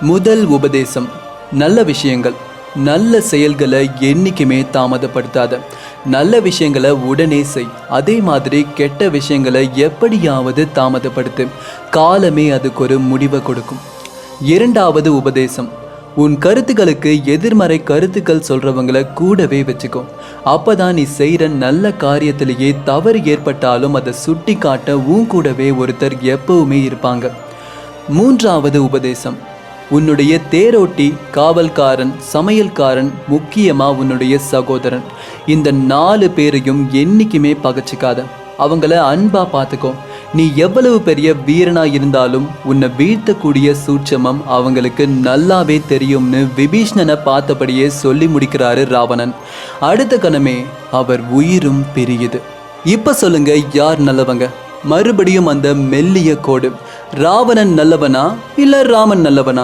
முதல் உபதேசம். நல்ல விஷயங்கள். நல்ல செயல்களை என்னைக்குமே தாமதப்படுத்தாத. நல்ல விஷயங்களை உடனே செய். அதே மாதிரி கெட்ட விஷயங்களை எப்படியாவது தாமதப்படுத்து. காலமே அதுக்கு ஒரு முடிவை கொடுக்கும். இரண்டாவது உபதேசம். உன் கருத்துக்களுக்கு எதிர்மறை கருத்துக்கள் சொல்றவங்கள கூடவே வச்சுக்கோ. அப்பதான் நீ செய்யற நல்ல காரியத்திலேயே தவறு ஏற்பட்டாலும் அதை சுட்டி காட்ட உன் கூடவே ஒருத்தர் எப்பவுமே இருப்பாங்க. மூன்றாவது உபதேசம். உன்னுடைய தேரோட்டி காவல்காரன் சமையல்காரன் முக்கியமா உன்னுடைய சகோதரன். இந்த நாலு பேரையும் என்னைக்குமே பகச்சிக்காத. அவங்கள அன்பா பார்த்துக்கோ நீ எவ்வளவு பெரிய வீரனா இருந்தாலும் உன்னை வீழ்த்தக்கூடிய சூட்சமம் அவங்களுக்கு நல்லாவே தெரியும்னு விபீஷ்ணனை பார்த்தபடியே சொல்லி முடிக்கிறாரு ராவணன். அடுத்த கணமே அவர் உயிரும் பிரியுது. இப்ப சொல்லுங்க யார் நல்லவங்க? மறுபடியும் அந்த மெல்லிய கோடு. ராவணன் நல்லவனா இல்ல ராமன் நல்லவனா?